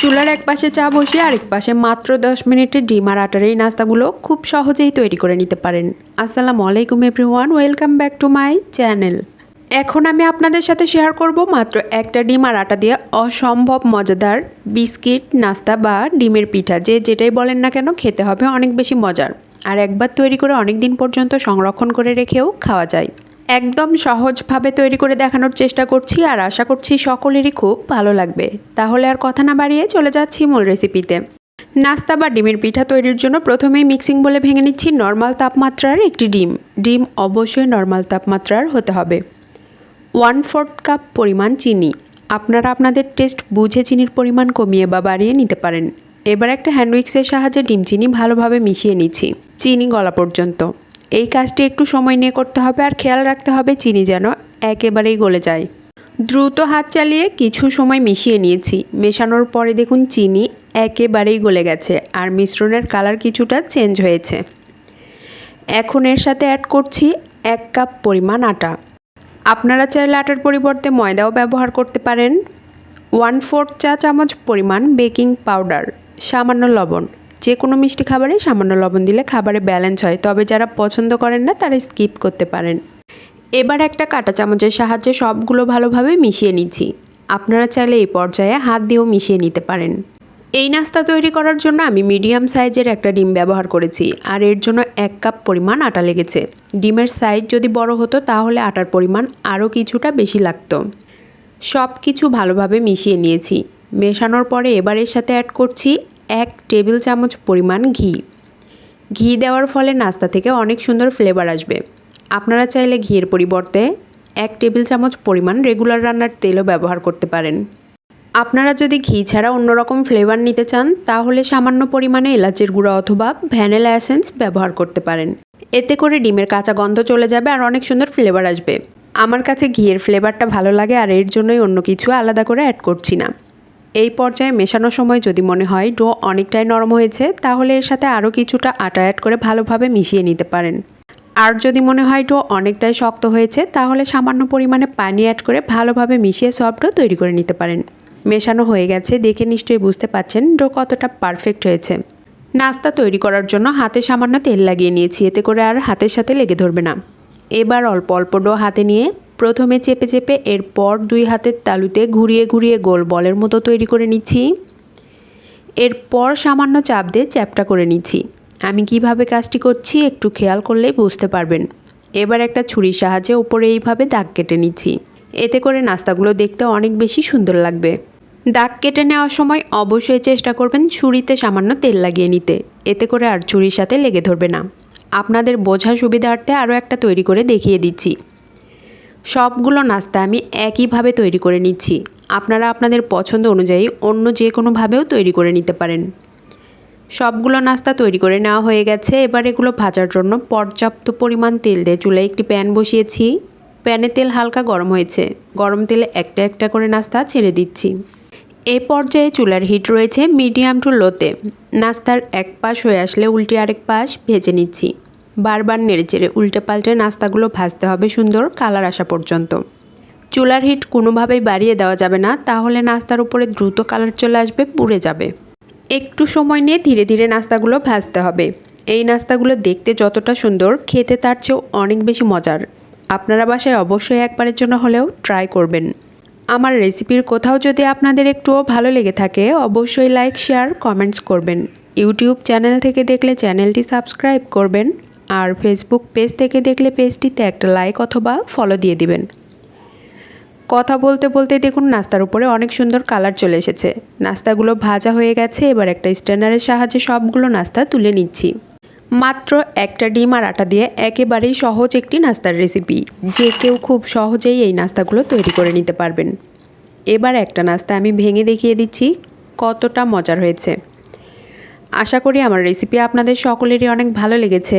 চুলার এক পাশে চা বসিয়ে আরেক পাশে মাত্র দশ মিনিটে ডিম আর আটার এই নাস্তাগুলো খুব সহজেই তৈরি করে নিতে পারেন। আসসালামু আলাইকুম everyone welcome back to my channel এখন আমি আপনাদের সাথে শেয়ার করব মাত্র একটা ডিম আর আটা দিয়ে অসম্ভব মজাদার বিস্কিট, নাস্তা বা ডিমের পিঠা। যে যেটাই বলেন না কেন, খেতে হবে, অনেক বেশি মজার। আর একবার তৈরি করে অনেক দিন পর্যন্ত সংরক্ষণ করে রেখেও খাওয়া যায়। একদম সহজভাবে তৈরি করে দেখানোর চেষ্টা করছি আর আশা করছি সকলেরই খুব ভালো লাগবে। তাহলে আর কথা না বাড়িয়ে চলে যাচ্ছি মূল রেসিপিতে নাস্তা বা ডিমের পিঠা তৈরির জন্য প্রথমেই মিক্সিং বলে ভেঙে নিচ্ছি নর্মাল তাপমাত্রার একটি ডিম। ডিম অবশ্যই নর্মাল তাপমাত্রার হতে হবে। ওয়ান ফোর্থ কাপ পরিমাণ চিনি। আপনারা আপনাদের টেস্ট বুঝে চিনির পরিমাণ কমিয়ে বা বাড়িয়ে নিতে পারেন। এবার একটা হ্যান্ডউইক্সের সাহায্যে ডিম চিনি ভালোভাবে মিশিয়ে নিচ্ছি। চিনি গলা পর্যন্ত। এই কাজটি একটু সময় নিয়ে করতে হবে আর খেয়াল রাখতে হবে চিনি যেন একেবারেই গলে যায়। দ্রুত হাত চালিয়ে কিছু সময় মিশিয়ে নিয়েছি। মেশানোর পরে দেখুন চিনি একেবারেই গলে গেছে আর মিশ্রণের কালার কিছুটা চেঞ্জ হয়েছে। এখন এর সাথে অ্যাড করছি এক কাপ পরিমাণ আটা। আপনারা চাইলে আটার পরিবর্তে ময়দাও ব্যবহার করতে পারেন। ওয়ান ফোর্থ চা চামচ পরিমাণ বেকিং পাউডার, সামান্য লবণ। যে কোনো মিষ্টি খাবারে সামান্য লবণ দিলে খাবারে ব্যালেন্স হয়। তবে যারা পছন্দ করেন না, তারা স্কিপ করতে পারেন। এবার একটা কাঁটা চামচের সাহায্যে সবগুলো ভালোভাবে মিশিয়ে নিচ্ছি। আপনারা চাইলে এই পর্যায়ে হাত দিয়েও মিশিয়ে নিতে পারেন। এই নাস্তা তৈরি করার জন্য আমি মিডিয়াম সাইজের একটা ডিম ব্যবহার করেছি। আর এর জন্য এক কাপ পরিমাণ আটা লেগেছে। ডিমের সাইজ যদি বড় হতো, তাহলে আটার পরিমাণ আরও কিছুটা বেশি লাগতো। সব কিছু ভালোভাবে মিশিয়ে নিয়েছি। মেশানোর পরে এবার এর সাথে অ্যাড করছি এক টেবিল চামচ পরিমাণ ঘি। ঘি দেওয়ার ফলে নাস্তা থেকে অনেক সুন্দর ফ্লেভার আসবে। আপনারা চাইলে ঘিয়ের পরিবর্তে এক টেবিল চামচ পরিমাণ রেগুলার রান্নার তেলও ব্যবহার করতে পারেন। আপনারা যদি ঘি ছাড়া অন্যরকম ফ্লেভার নিতে চান, তাহলে সামান্য পরিমাণে এলাচের গুঁড়া অথবা ভ্যানিলা অ্যাসেন্স ব্যবহার করতে পারেন। এতে করে ডিমের কাঁচা গন্ধ চলে যাবে আর অনেক সুন্দর ফ্লেভার আসবে। আমার কাছে ঘিয়ের ফ্লেভারটা ভালো লাগে আর এর জন্যই অন্য কিছু আলাদা করে অ্যাড করছি না। এই পর্যায়ে মেশানোর সময় যদি মনে হয় ডো অনেকটাই নরম হয়েছে, তাহলে এর সাথে আরও কিছুটা আটা অ্যাড করে ভালোভাবে মিশিয়ে নিতে পারেন। আর যদি মনে হয় ডো অনেকটাই শক্ত হয়েছে, তাহলে সামান্য পরিমাণে পানি অ্যাড করে ভালোভাবে মিশিয়ে সফট ডো তৈরি করে নিতে পারেন। মেশানো হয়ে গেছে, দেখে নিশ্চয়ই বুঝতে পাচ্ছেন ডো কতটা পারফেক্ট হয়েছে। নাস্তা তৈরি করার জন্য হাতে সামান্য তেল লাগিয়ে নিয়েছি, এতে করে আর হাতের সাথে লেগে ধরবে না। এবার অল্প অল্প ডো হাতে নিয়ে প্রথমে চেপে চেপে এরপর দুই হাতের তালুতে ঘুরিয়ে ঘুরিয়ে গোল বলের মতো তৈরি করে নিচ্ছি। এরপর সামান্য চাপ দিয়ে চ্যাপটা করে নিচ্ছি। আমি কীভাবে কাজটি করছি একটু খেয়াল করলেই বুঝতে পারবেন। এবার একটা ছুরির সাহায্যে ওপরে এইভাবে দাগ কেটে নিচ্ছি। এতে করে নাস্তাগুলো দেখতে অনেক বেশি সুন্দর লাগবে। দাগ কেটে নেওয়ার সময় অবশ্যই চেষ্টা করবেন ছুরিতে সামান্য তেল লাগিয়ে নিতে। এতে করে আর ছুরির সাথে লেগে ধরবে না। আপনাদের বোঝা সুবিধার্থে আরও একটা তৈরি করে দেখিয়ে দিচ্ছি। সবগুলো নাস্তা আমি একইভাবে তৈরি করে নিচ্ছি। আপনারা আপনাদের পছন্দ অনুযায়ী অন্য যে কোনোভাবেও তৈরি করে নিতে পারেন। সবগুলো নাস্তা তৈরি করে নেওয়া হয়ে গেছে। এবার এগুলো ভাজার জন্য পর্যাপ্ত পরিমাণ তেল দিয়ে চুলায় একটি প্যান বসিয়েছি। প্যানে তেল হালকা গরম হয়েছে। গরম তেলে একটা একটা করে নাস্তা ছেড়ে দিচ্ছি। এ পর্যায়ে চুলার হিট রয়েছে মিডিয়াম টু লোতে। নাস্তার এক পাশ হয়ে আসলে উল্টে আরেক পাশ ভেজে নিচ্ছি। বারবার নেড়েচেড়ে উল্টে পাল্টে নাস্তাগুলো ভাজতে হবে সুন্দর কালার আসা পর্যন্ত। চুলার হিট কোনোভাবেই বাড়িয়ে দেওয়া যাবে না, তাহলে নাস্তার উপরে দ্রুত কালার চলে আসবে, পুড়ে যাবে। একটু সময় নিয়ে ধীরে ধীরে নাস্তাগুলো ভাজতে হবে। এই নাস্তাগুলো দেখতে যতটা সুন্দর, খেতে তার চেয়েও অনেক বেশি মজার। আপনারা বাসায় অবশ্যই একবারের জন্য হলেও ট্রাই করবেন। আমার রেসিপির কোথাও যদি আপনাদের একটুও ভালো লেগে থাকে, অবশ্যই লাইক, শেয়ার, কমেন্টস করবেন। ইউটিউব চ্যানেল থেকে দেখলে চ্যানেলটি সাবস্ক্রাইব করবেন। আর ফেসবুক পেজ থেকে দেখলে পেজটিতে একটা লাইক অথবা ফলো দিয়ে দিবেন। কথা বলতে বলতে দেখুন নাস্তার উপরে অনেক সুন্দর কালার চলে এসেছে। নাস্তাগুলো ভাজা হয়ে গেছে, এবার একটা স্ট্যান্ডারের সাহায্যে সবগুলো নাস্তা তুলে নিচ্ছি। মাত্র একটা ডিম আর আটা দিয়ে একেবারেই সহজ একটি নাস্তার রেসিপি যে কেউ খুব সহজেই এই নাস্তাগুলো তৈরি করে নিতে পারবেন। এবার একটা নাস্তা আমি ভেঙে দেখিয়ে দিচ্ছি, কতটা মজার হয়েছে। আশা করি আমার রেসিপি আপনাদের সকলেরই অনেক ভালো লেগেছে।